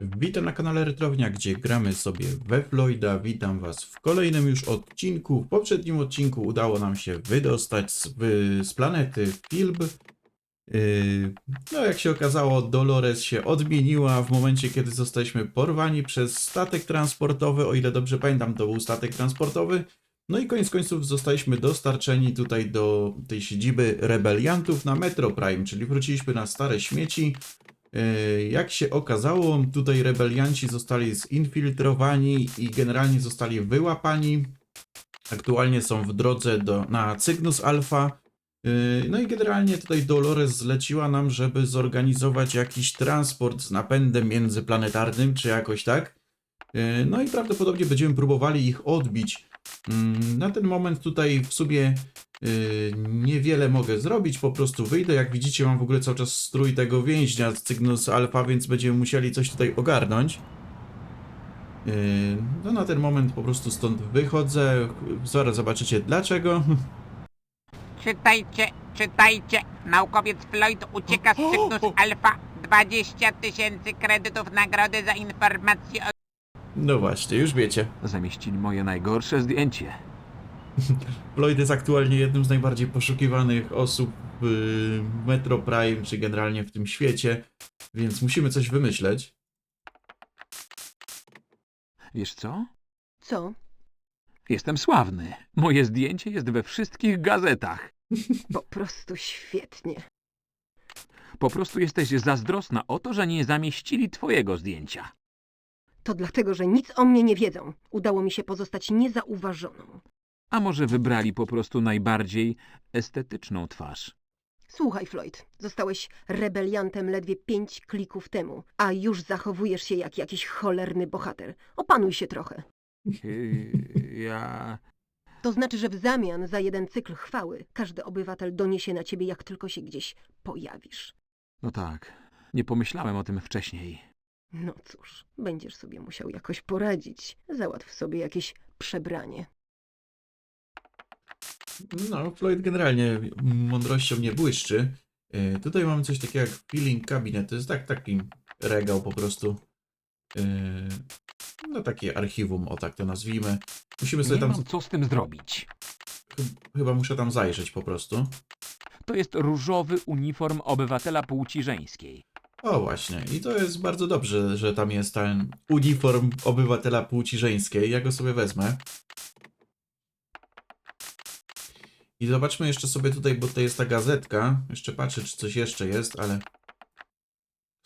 Witam na kanale Retrownia, gdzie gramy sobie we Floyda. Witam Was w kolejnym już odcinku. W poprzednim odcinku udało nam się wydostać z, z planety Filb. Yy, No, jak się okazało, Dolores się odmieniła w momencie, kiedy zostaliśmy porwani przez statek transportowy. O ile dobrze pamiętam, to był statek transportowy. No i koniec końców zostaliśmy dostarczeni tutaj do tej siedziby rebeliantów na Metro Prime, czyli wróciliśmy na stare śmieci. Yy, Jak się okazało, tutaj rebelianci zostali zinfiltrowani i generalnie zostali wyłapani. Aktualnie są w drodze do, na Cygnus Alpha. Yy, No i generalnie tutaj Dolores zleciła nam, żeby zorganizować jakiś transport z napędem międzyplanetarnym, czy jakoś tak. Yy, No i prawdopodobnie będziemy próbowali ich odbić. Mm, Na ten moment tutaj w sumie yy, niewiele mogę zrobić, po prostu wyjdę. Jak widzicie, mam w ogóle cały czas strój tego więźnia z Cygnus Alpha, więc będziemy musieli coś tutaj ogarnąć. Yy, No na ten moment po prostu stąd wychodzę. Zaraz zobaczycie dlaczego. Czytajcie, czytajcie. Naukowiec Floyd ucieka z Cygnus Alpha. 20 tysięcy kredytów nagrody za informację o... No właśnie, już wiecie. Zamieścili moje najgorsze zdjęcie. Floyd jest aktualnie jednym z najbardziej poszukiwanych osób w Metro Prime, czy generalnie w tym świecie, więc musimy coś wymyśleć. Wiesz co? Co? Jestem sławny. Moje zdjęcie jest we wszystkich gazetach. Po prostu świetnie. Po prostu jesteś zazdrosna o to, że nie zamieścili twojego zdjęcia. To dlatego, że nic o mnie nie wiedzą. Udało mi się pozostać niezauważoną. A może wybrali po prostu najbardziej estetyczną twarz? Słuchaj, Floyd, zostałeś rebeliantem ledwie pięć klików temu, a już zachowujesz się jak jakiś cholerny bohater. Opanuj się trochę. Ja... To znaczy, że w zamian za jeden cykl chwały każdy obywatel doniesie na ciebie, jak tylko się gdzieś pojawisz. No tak. Nie pomyślałem o tym wcześniej. No cóż, będziesz sobie musiał jakoś poradzić. Załatw sobie jakieś przebranie. No, Floyd generalnie mądrością nie błyszczy. Yy, tutaj mamy coś takiego jak peeling cabinet. To jest tak, taki regał po prostu. Yy, no takie archiwum, o tak to nazwijmy. Musimy sobie Nie tam, mam co z tym zrobić. ch- chyba muszę tam zajrzeć po prostu. To jest różowy uniform obywatela płci żeńskiej. O właśnie, i to jest bardzo dobrze, że tam jest ten uniform obywatela płci żeńskiej. Ja go sobie wezmę. I zobaczmy jeszcze sobie tutaj, bo to jest ta gazetka. Jeszcze patrzę, czy coś jeszcze jest, ale...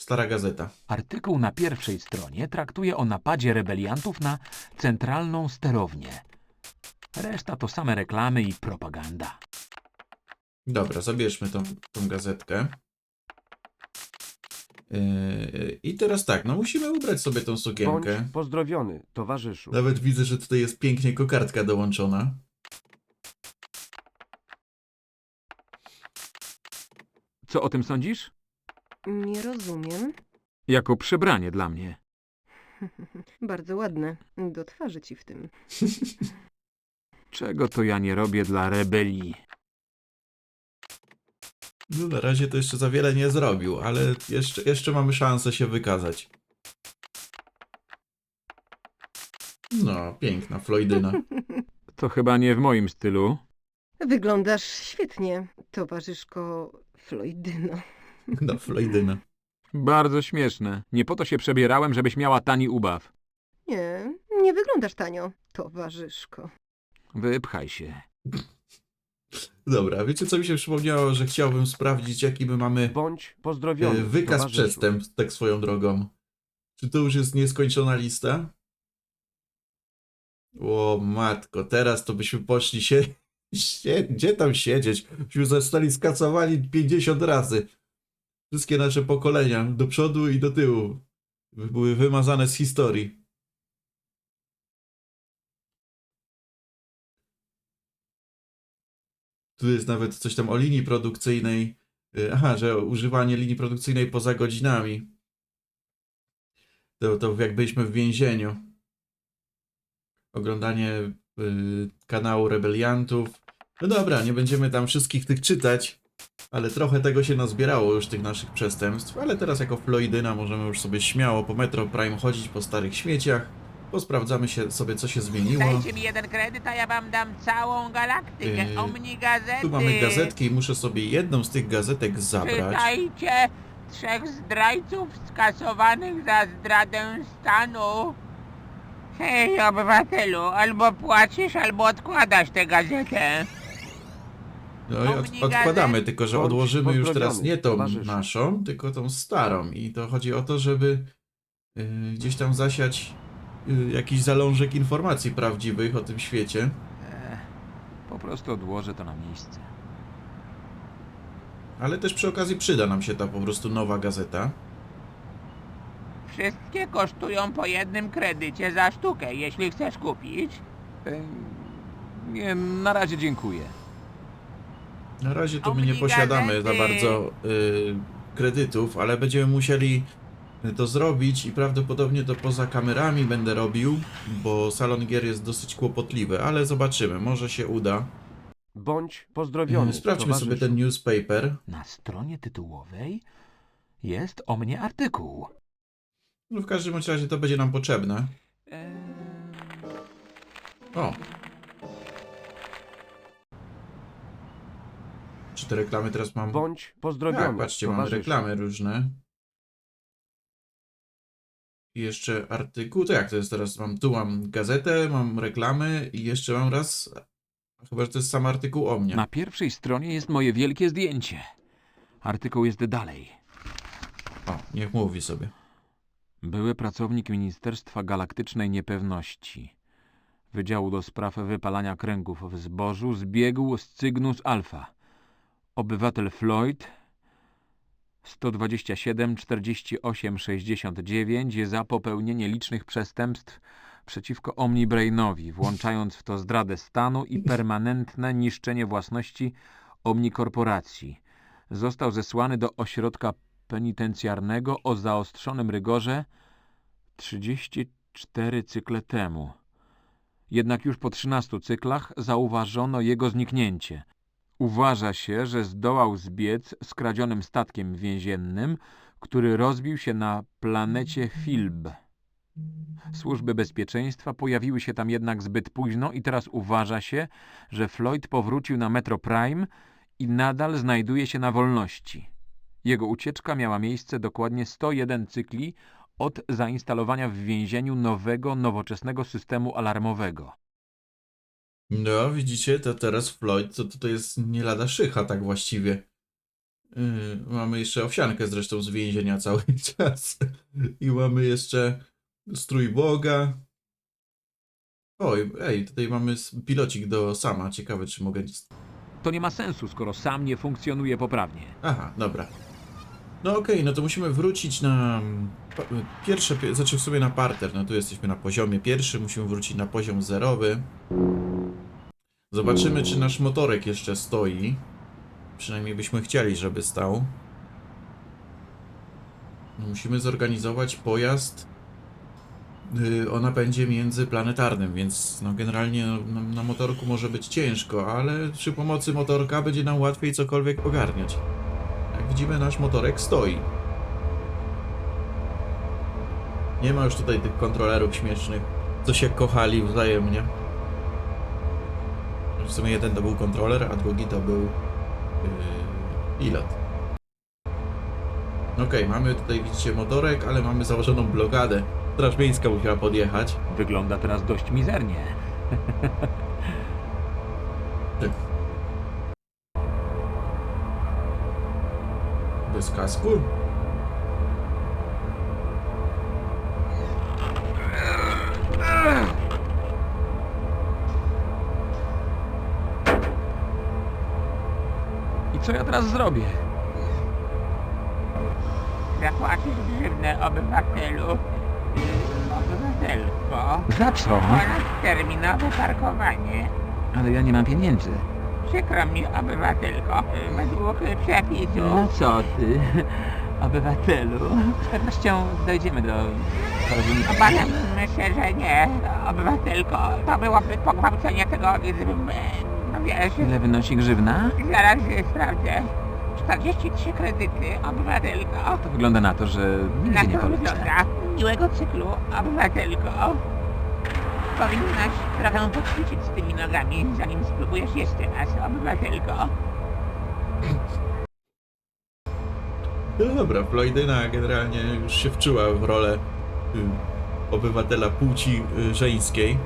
Stara gazeta. Artykuł na pierwszej stronie traktuje o napadzie rebeliantów na centralną sterownię. Reszta to same reklamy i propaganda. Dobra, zabierzmy tą, tą gazetkę. Yy, I teraz tak, no musimy ubrać sobie tą Bądź sukienkę. pozdrowiony, towarzyszu. Nawet widzę, że tutaj jest pięknie kokardka dołączona. Co o tym sądzisz? Nie rozumiem. Jako przebranie dla mnie. Bardzo ładne. Do twarzy ci w tym. Czego to ja nie robię dla rebelii? No na razie to jeszcze za wiele nie zrobił, ale jeszcze, jeszcze mamy szansę się wykazać. No, piękna Floydyna. To chyba nie w moim stylu. Wyglądasz świetnie, towarzyszko Floydyno. No, Floydyna. Bardzo śmieszne. Nie po to się przebierałem, żebyś miała tani ubaw. Nie, nie wyglądasz tanio, towarzyszko. Wypchaj się. Dobra, wiecie co mi się przypomniało, że chciałbym sprawdzić jaki my mamy Bądź e, pozdrowiony, wykaz towarzyszu. przestępstw, tak swoją drogą. Czy to już jest nieskończona lista? O matko, teraz to byśmy poszli się... Sie... Gdzie tam siedzieć? Byśmy zostali skacowani 50 razy. Wszystkie nasze pokolenia, do przodu i do tyłu, były wymazane z historii. Tu jest nawet coś tam o linii produkcyjnej. Y, Aha, że używanie linii produkcyjnej poza godzinami. To, to jak byliśmy w więzieniu. Oglądanie y, kanału rebeliantów. No dobra, nie będziemy tam wszystkich tych czytać. Ale trochę tego się nazbierało już tych naszych przestępstw, ale teraz jako Floydyna możemy już sobie śmiało po Metro Prime chodzić po starych śmieciach. Posprawdzamy się sobie co się zmieniło. Dajcie mi jeden kredyt, a ja wam dam całą galaktykę. Yy, Omni gazety. Tu mamy gazetki i muszę sobie jedną z tych gazetek zabrać. Czytajcie trzech zdrajców skasowanych za zdradę stanu. Hej, obywatelu, albo płacisz, albo odkładasz tę gazetę. No i od, odkładamy, tylko że Bądź odłożymy już teraz nie tą towarzyszu. naszą, tylko tą starą. I to chodzi o to, żeby yy, gdzieś tam zasiać jakiś zalążek informacji prawdziwych o tym świecie. E, po prostu odłożę to na miejsce. Ale też przy okazji przyda nam się ta po prostu nowa gazeta. Wszystkie kosztują po jednym kredycie za sztukę, jeśli chcesz kupić. E, nie, na razie dziękuję. Na razie to my nie posiadamy za bardzo y, kredytów, ale będziemy musieli to zrobić i prawdopodobnie to poza kamerami będę robił, bo salon gier jest dosyć kłopotliwy, ale zobaczymy, może się uda. Bądź pozdrowiony. Y, Sprawdźmy sobie ten newspaper. Na stronie tytułowej jest o mnie artykuł. No w każdym bądź razie to będzie nam potrzebne. O! Czy te reklamy teraz mam? Bądź pozdrowiony. Tak, patrzcie, mamy towarzyszu. reklamy różne. Jeszcze artykuł. To jak to jest teraz? Mam tu mam gazetę, mam reklamy i jeszcze mam raz. Chyba, że to jest sam artykuł o mnie. Na pierwszej stronie jest moje wielkie zdjęcie. Artykuł jest dalej. O, niech mówi sobie. Były pracownik Ministerstwa Galaktycznej Niepewności. Wydziału do spraw wypalania kręgów w zbożu zbiegł z Cygnus Alpha. Obywatel Floyd 127 48 69 za popełnienie licznych przestępstw przeciwko Omnibrainowi, włączając w to zdradę stanu i permanentne niszczenie własności Omnikorporacji. Został zesłany do ośrodka penitencjarnego o zaostrzonym rygorze 34 cykle temu. Jednak już po 13 cyklach zauważono jego zniknięcie. Uważa się, że zdołał zbiec skradzionym statkiem więziennym, który rozbił się na planecie Filb. Służby bezpieczeństwa pojawiły się tam jednak zbyt późno i teraz uważa się, że Floyd powrócił na Metro Prime i nadal znajduje się na wolności. Jego ucieczka miała miejsce dokładnie 101 cykli od zainstalowania w więzieniu nowego, nowoczesnego systemu alarmowego. No, widzicie, to teraz Floyd to, to, to jest nie lada szycha, tak właściwie. Yy, mamy jeszcze owsiankę zresztą z więzienia cały czas. I mamy jeszcze strój Boga. Oj, ej, tutaj mamy pilocik do sama. Ciekawe, czy mogę. To nie ma sensu, skoro sam nie funkcjonuje poprawnie. Aha, dobra. No okej, no to musimy wrócić na mm, pa- pierwsze, pie- znaczy w sobie na parter. No tu jesteśmy na poziomie pierwszym, musimy wrócić na poziom zerowy. Zobaczymy, czy nasz motorek jeszcze stoi. Przynajmniej byśmy chcieli, żeby stał. No, musimy zorganizować pojazd yy, o napędzie międzyplanetarnym, więc no generalnie no, na, na motorku może być ciężko, ale przy pomocy motorka będzie nam łatwiej cokolwiek ogarniać. Jak widzimy, nasz motorek stoi. Nie ma już tutaj tych kontrolerów śmiesznych, co się kochali wzajemnie. W sumie jeden to był kontroler, a drugi to był yy, pilot. Okej, mamy tutaj, widzicie, motorek, ale mamy założoną blokadę. Straż Miejska musiała podjechać. Wygląda teraz dość mizernie. Tak. Bez kasku? Co ja teraz zrobię? Zapłacisz grzywnę obywatelu. Obywatelko. Za co? Oraz terminowe parkowanie. Ale ja nie mam pieniędzy. Przykro mi, obywatelko. Yy, Według przepisów. No co ty, obywatelu? Z pewnością dojdziemy do porozumienia. Obawiam się, że nie, obywatelko. To byłoby pogwałcenie tego, gdybym, e, wiesz, Ile wynosi grzywna? zaraz e, sprawdzę. 43 kredyty, obywatelko. To wygląda na to, że Na nigdy nie to policzę. wygląda. Miłego cyklu, obywatelko. Powinnaś trochę poćwiczyć z tymi nogami, zanim spróbujesz jeszcze raz, obywatelko. No dobra, Floydyna generalnie już się wczuła w rolę y, obywatela płci y, żeńskiej.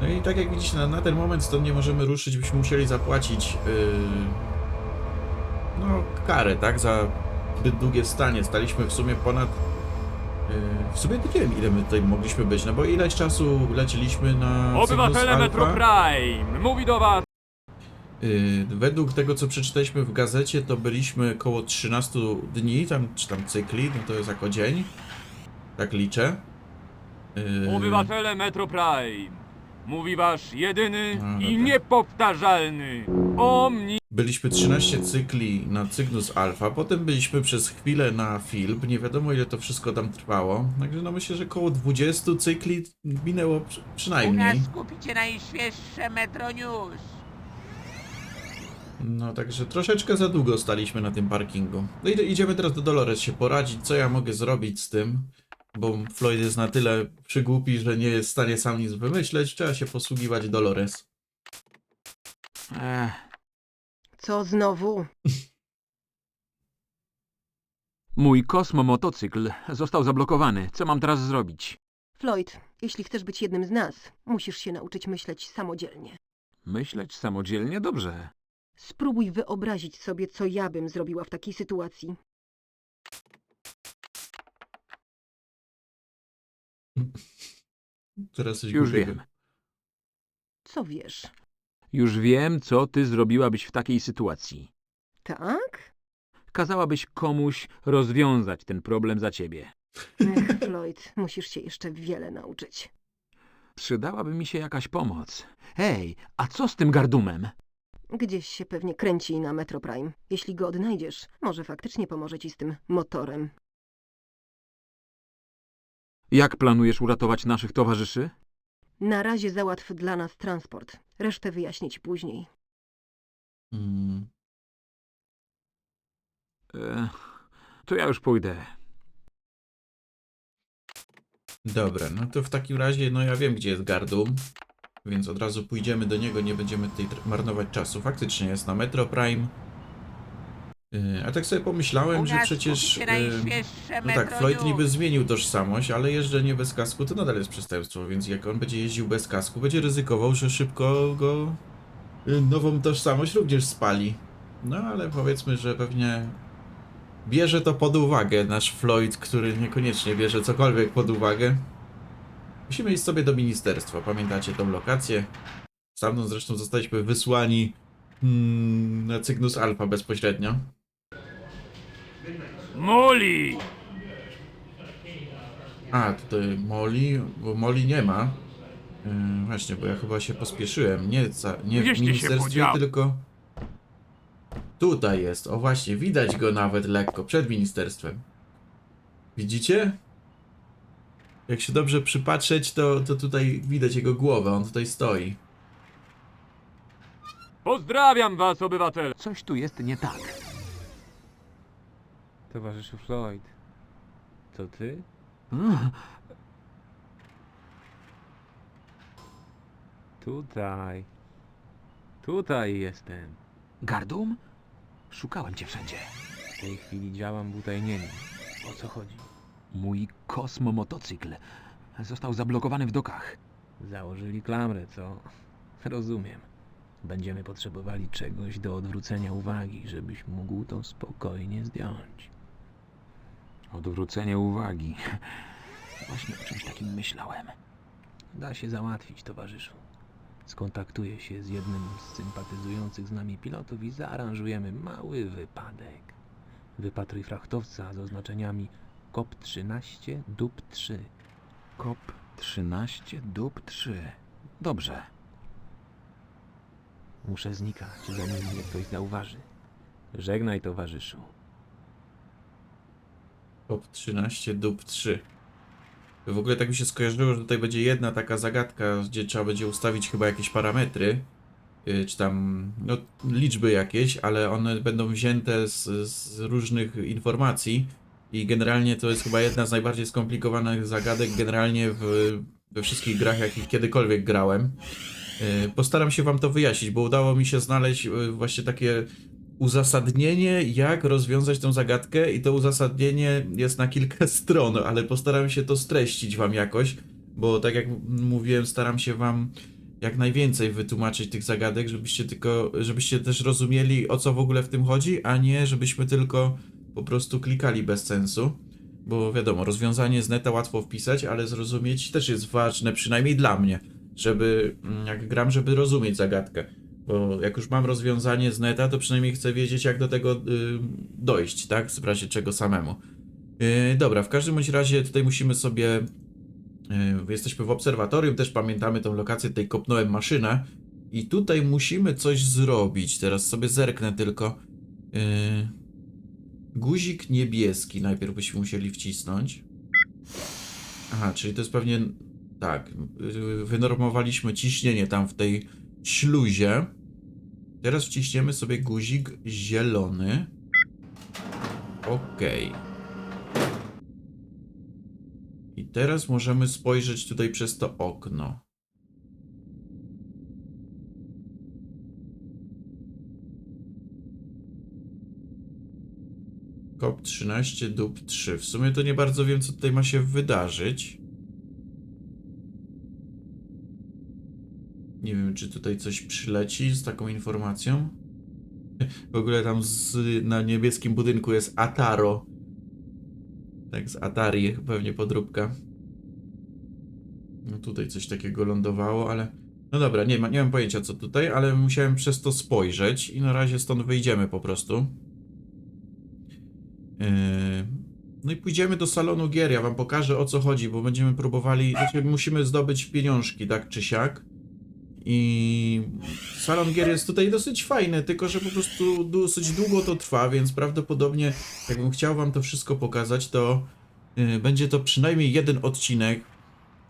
No i tak jak widzicie, na, na ten moment stąd nie możemy ruszyć, byśmy musieli zapłacić y, no, karę, tak, za zbyt długie stanie. Staliśmy w sumie ponad y, w sumie nie wiem ile my tutaj mogliśmy być, no bo ileś czasu leciliśmy na Obywatele. Metro Prime! Mówi do was Y, Według tego, co przeczytaliśmy w gazecie, to byliśmy około 13 dni, tam, czy tam cykli, no to jest jako dzień. Tak liczę. Y, Obywatele Metro Prime! Mówi wasz jedyny No, i dobra. niepowtarzalny Omni... Byliśmy 13 cykli na Cygnus Alpha, potem byliśmy przez chwilę na Filb, nie wiadomo ile to wszystko tam trwało. Także no myślę, że około 20 cykli minęło przy, U przynajmniej. nas kupicie najświeższe Metro News. No także troszeczkę za długo staliśmy na tym parkingu. No i idziemy teraz do Dolores się poradzić, co ja mogę zrobić z tym. Bo Floyd jest na tyle przygłupi, że nie jest w stanie sam nic wymyśleć. Trzeba się posługiwać Dolores. Ech, Co znowu? mój kosmo motocykl został zablokowany. Co mam teraz zrobić? Floyd, jeśli chcesz być jednym z nas, musisz się nauczyć myśleć samodzielnie. Myśleć samodzielnie? Dobrze. Spróbuj wyobrazić sobie, co ja bym zrobiła w takiej sytuacji. Teraz coś Już głupiego. wiem. Co wiesz? Już wiem, co ty zrobiłabyś w takiej sytuacji. Tak? Kazałabyś komuś rozwiązać ten problem za ciebie. Ech, Floyd, musisz się jeszcze wiele nauczyć. Przydałaby mi się jakaś pomoc. Hej, a co z tym gardumem? Gdzieś się pewnie kręci na Metro Prime. Jeśli go odnajdziesz, może faktycznie pomoże ci z tym motorem. Jak planujesz uratować naszych towarzyszy? Na razie załatw dla nas transport. Resztę wyjaśnić później. Mm. E, to ja już pójdę. Dobra, no to w takim razie, no ja wiem gdzie jest Gardum. Więc od razu pójdziemy do niego, nie będziemy tutaj tr- marnować czasu. Faktycznie jest na Metro Prime. Yy, a tak sobie pomyślałem, że przecież... najświeższe No tak, Floyd niby zmienił tożsamość, ale jeżdżenie bez kasku to nadal jest przestępstwo, więc jak on będzie jeździł bez kasku, będzie ryzykował, że szybko go y, nową tożsamość również spali. No ale powiedzmy, że pewnie bierze to pod uwagę nasz Floyd, który niekoniecznie bierze cokolwiek pod uwagę. Musimy iść sobie do ministerstwa, pamiętacie tą lokację? Stamtąd zresztą zostaliśmy wysłani mm, na Cygnus Alpha bezpośrednio. Moli! A, tutaj Molly, bo Molly nie ma. Yy, właśnie, bo ja chyba się pospieszyłem. Nie, za, nie w Gdzieś ty się ministerstwie, podział? tylko tutaj jest. O właśnie, widać go nawet lekko przed ministerstwem. Widzicie? Jak się dobrze przypatrzeć, to, to tutaj widać jego głowę. On tutaj stoi. Pozdrawiam was, obywatele! Coś tu jest nie tak. Towarzyszu Floyd. To ty? Tutaj. Tutaj jestem. Gardum? Szukałem cię wszędzie. W tej chwili działam w utajnieniu. O co chodzi? Mój kosmo motocykl został zablokowany w dokach. Założyli klamrę, co? Rozumiem. Będziemy potrzebowali czegoś do odwrócenia uwagi, żebyś mógł to spokojnie zdjąć. Odwrócenie uwagi. Właśnie o czymś takim myślałem. Da się załatwić, towarzyszu. Skontaktuję się z jednym z sympatyzujących z nami pilotów i zaaranżujemy mały wypadek. Wypatruj frachtowca z oznaczeniami KOP-13 DUP-3. Kop 13 dub 3. Dobrze. Muszę znikać, zanim mnie ktoś zauważy. Żegnaj, towarzyszu. Top 13, dup 3. W ogóle tak mi się skojarzyło, że tutaj będzie jedna taka zagadka, gdzie trzeba będzie ustawić chyba jakieś parametry. y, czy tam no, liczby jakieś, ale one będą wzięte z, z różnych informacji i generalnie to jest chyba jedna z najbardziej skomplikowanych zagadek generalnie w, we wszystkich grach, jakich kiedykolwiek grałem. Y, Postaram się wam to wyjaśnić, bo udało mi się znaleźć y, właśnie takie uzasadnienie, jak rozwiązać tę zagadkę i to uzasadnienie jest na kilka stron, ale postaram się to streścić wam jakoś, bo tak jak mówiłem, staram się wam jak najwięcej wytłumaczyć tych zagadek, żebyście tylko, żebyście też rozumieli o co w ogóle w tym chodzi, a nie żebyśmy tylko po prostu klikali bez sensu. Bo wiadomo, rozwiązanie z neta łatwo wpisać, ale zrozumieć też jest ważne, przynajmniej dla mnie, żeby mm, jak gram, żeby rozumieć zagadkę. Bo jak już mam rozwiązanie z neta, to przynajmniej chcę wiedzieć, jak do tego y, dojść, tak? W razie czego samemu. Yy, dobra, w każdym bądź razie tutaj musimy sobie. Yy, jesteśmy w obserwatorium, też pamiętamy tą lokację, tutaj kopnąłem maszynę. I tutaj musimy coś zrobić. Teraz sobie zerknę tylko. Guzik niebieski najpierw byśmy musieli wcisnąć. Aha, czyli to jest pewnie. Tak, wynormowaliśmy ciśnienie tam w tej śluzie. Teraz wciśniemy sobie guzik zielony. Okej. I teraz możemy spojrzeć tutaj przez to okno. Kop 13, dup 3. W sumie to nie bardzo wiem, co tutaj ma się wydarzyć. Nie wiem, czy tutaj coś przyleci z taką informacją. W ogóle tam z, na niebieskim budynku jest Ataro. Tak, z Atari, pewnie podróbka. No tutaj coś takiego lądowało, ale... No dobra, nie, ma, nie mam pojęcia co tutaj, ale musiałem przez to spojrzeć i na razie stąd wyjdziemy po prostu. Yy, No i pójdziemy do salonu gier, ja wam pokażę o co chodzi, bo będziemy próbowali... Znaczy musimy zdobyć pieniążki, tak czy siak. I salon gier jest tutaj dosyć fajny, tylko że po prostu dosyć długo to trwa, więc prawdopodobnie jakbym chciał wam to wszystko pokazać, to y, będzie to przynajmniej jeden odcinek.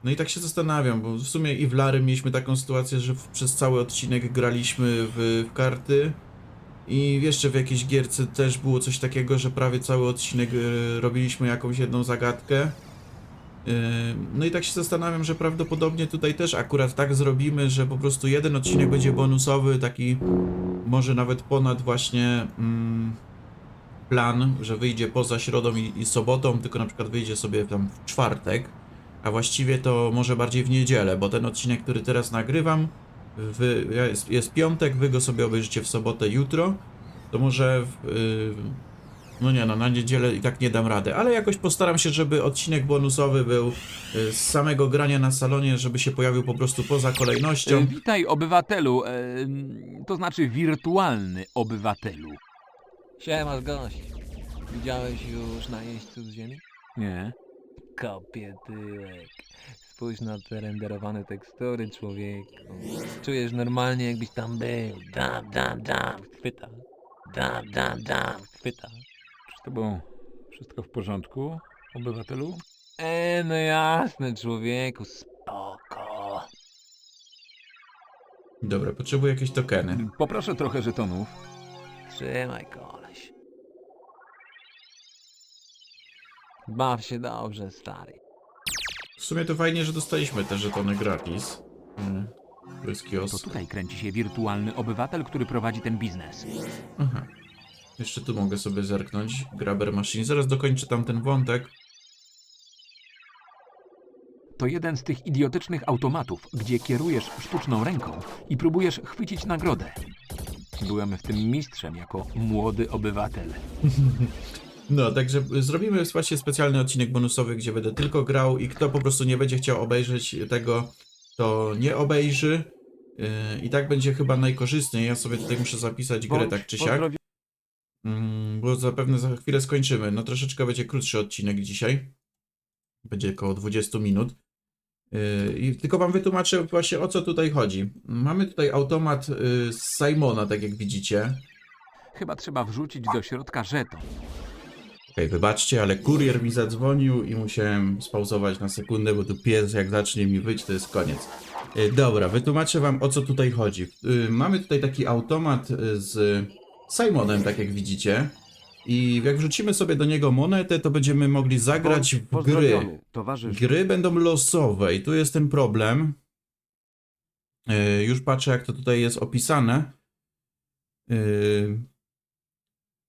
No i tak się zastanawiam, bo w sumie i w Larym mieliśmy taką sytuację, że w, przez cały odcinek graliśmy w, w karty i jeszcze w jakiejś gierce też było coś takiego, że prawie cały odcinek y, robiliśmy jakąś jedną zagadkę. No i tak się zastanawiam, że prawdopodobnie tutaj też akurat tak zrobimy, że po prostu jeden odcinek będzie bonusowy, taki może nawet ponad właśnie mm, plan, że wyjdzie poza środą i, i sobotą, tylko na przykład wyjdzie sobie tam w czwartek, a właściwie to może bardziej w niedzielę, bo ten odcinek, który teraz nagrywam, jest, jest piątek, wy go sobie obejrzycie w sobotę jutro, to może w, yy, no nie no, na niedzielę i tak nie dam rady, ale jakoś postaram się, żeby odcinek bonusowy był y, z samego grania na salonie, żeby się pojawił po prostu poza E, kolejnością. witaj, obywatelu, e, to znaczy wirtualny obywatelu. Siemasz gość. Widziałeś już najeźdźców z ziemi? Nie. Kopie tyłek. Spójrz na te renderowane tekstury, człowieku. Czujesz normalnie jakbyś tam był. Dam, dam, dam, chwyta. Dam, dam, dam, chwyta. Tobą wszystko w porządku, obywatelu? E, no jasne, człowieku, spoko. Dobra, potrzebuję jakieś tokeny. Poproszę trochę żetonów. Trzymaj, koleś. Baw się dobrze, stary. W sumie to fajnie, że dostaliśmy te żetony gratis. To jest To tutaj kręci się wirtualny obywatel, który prowadzi ten biznes. Aha. Jeszcze tu mogę sobie zerknąć. Grabber Machine. Zaraz dokończę tam ten wątek. To jeden z tych idiotycznych automatów, gdzie kierujesz sztuczną ręką i próbujesz chwycić nagrodę. Byłem w tym mistrzem jako młody obywatel. No, także zrobimy właśnie specjalny odcinek bonusowy, gdzie będę tylko grał i kto po prostu nie będzie chciał obejrzeć tego, to nie obejrzy. Yy, I tak będzie chyba najkorzystniej. Ja sobie tutaj muszę zapisać grę tak czy siak. Mm, bo zapewne za chwilę skończymy. No troszeczkę będzie krótszy odcinek dzisiaj. Będzie około 20 minut. Yy, I tylko wam wytłumaczę właśnie o co tutaj chodzi. Mamy tutaj automat yy, z Simona, tak jak widzicie. Chyba trzeba wrzucić do środka żeton. Okej, wybaczcie, ale kurier mi zadzwonił i musiałem spauzować na sekundę, bo tu pies jak zacznie mi wyć, to jest koniec. E, Dobra, wytłumaczę wam o co tutaj chodzi. Y, Mamy tutaj taki automat y, z Simonem, tak jak widzicie. I jak wrzucimy sobie do niego monetę, to będziemy mogli zagrać w gry. Pozdrowiony. Gry będą losowe i tu jest ten problem. Yy, już patrzę, jak to tutaj jest opisane. Yy,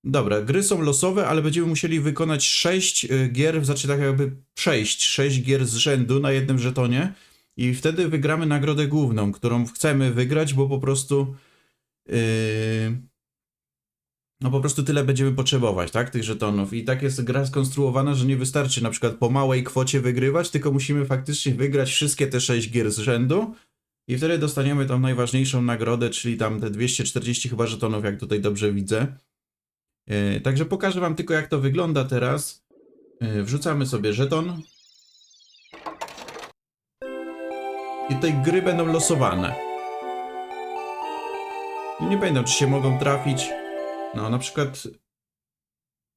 Dobra, gry są losowe, ale będziemy musieli wykonać 6 gier, znaczy tak jakby przejść 6 gier z rzędu na jednym żetonie i wtedy wygramy nagrodę główną, którą chcemy wygrać, bo po prostu yy, no po prostu tyle będziemy potrzebować, tak, tych żetonów. I tak jest gra skonstruowana, że nie wystarczy na przykład po małej kwocie wygrywać, tylko musimy faktycznie wygrać wszystkie te 6 gier z rzędu i wtedy dostaniemy tą najważniejszą nagrodę, czyli tam te 240 chyba żetonów, jak tutaj dobrze widzę. Yy, także pokażę wam tylko jak to wygląda teraz. Yy, wrzucamy sobie żeton. I te gry będą losowane. Nie pamiętam, czy się mogą trafić. No, na przykład.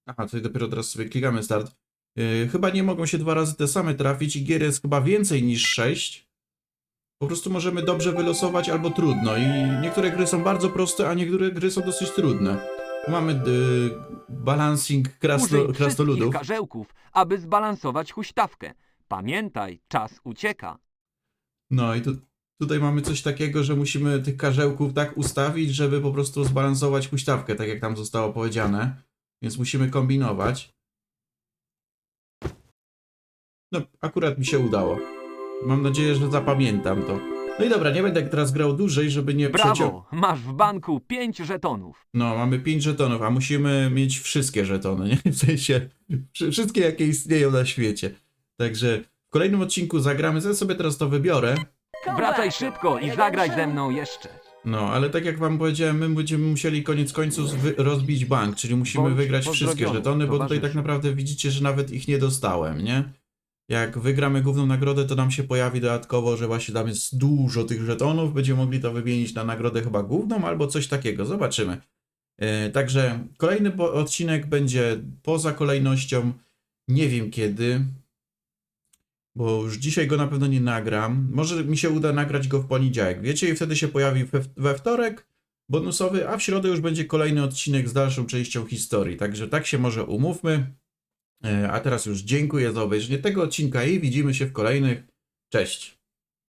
Aha, tutaj dopiero teraz sobie klikamy start. Yy, chyba nie mogą się dwa razy te same trafić i gier jest chyba więcej niż 6. Po prostu możemy dobrze wylosować albo trudno. I niektóre gry są bardzo proste, a niektóre gry są dosyć trudne. Mamy yy, balancing krasno, krasnoludów. karzełków, aby zbalansować huśtawkę. Pamiętaj, czas ucieka. No i tu, tutaj mamy coś takiego, że musimy tych karzełków tak ustawić, żeby po prostu zbalansować huśtawkę, tak jak tam zostało powiedziane. Więc musimy kombinować. No, akurat mi się udało. Mam nadzieję, że zapamiętam to. No i dobra, nie będę teraz grał dłużej, żeby nie. Brawo! Masz w banku pięć żetonów. No, mamy 5 żetonów, a musimy mieć wszystkie żetony, nie? W sensie, wszy- wszystkie jakie istnieją na świecie. Także w kolejnym odcinku zagramy, ja sobie teraz to wybiorę. Wracaj szybko i zagraj ze mną jeszcze. No, ale tak jak wam powiedziałem, my będziemy musieli koniec końców wy- rozbić bank, czyli musimy Bądź wygrać wszystkie pozdrowiony, żetony, bo tutaj towarzyszu. tak naprawdę widzicie, że nawet ich nie dostałem, nie? Jak wygramy główną nagrodę, to nam się pojawi dodatkowo, że właśnie tam jest dużo tych żetonów, będziemy mogli to wymienić na nagrodę chyba główną albo coś takiego, zobaczymy. E, także kolejny po- odcinek będzie poza kolejnością, nie wiem kiedy, bo już dzisiaj go na pewno nie nagram. Może mi się uda nagrać go w poniedziałek, wiecie, i wtedy się pojawi we, wtorek bonusowy, a w środę już będzie kolejny odcinek z dalszą częścią historii. Także tak się może umówmy. E, A teraz już dziękuję za obejrzenie tego odcinka i widzimy się w kolejnych. Cześć!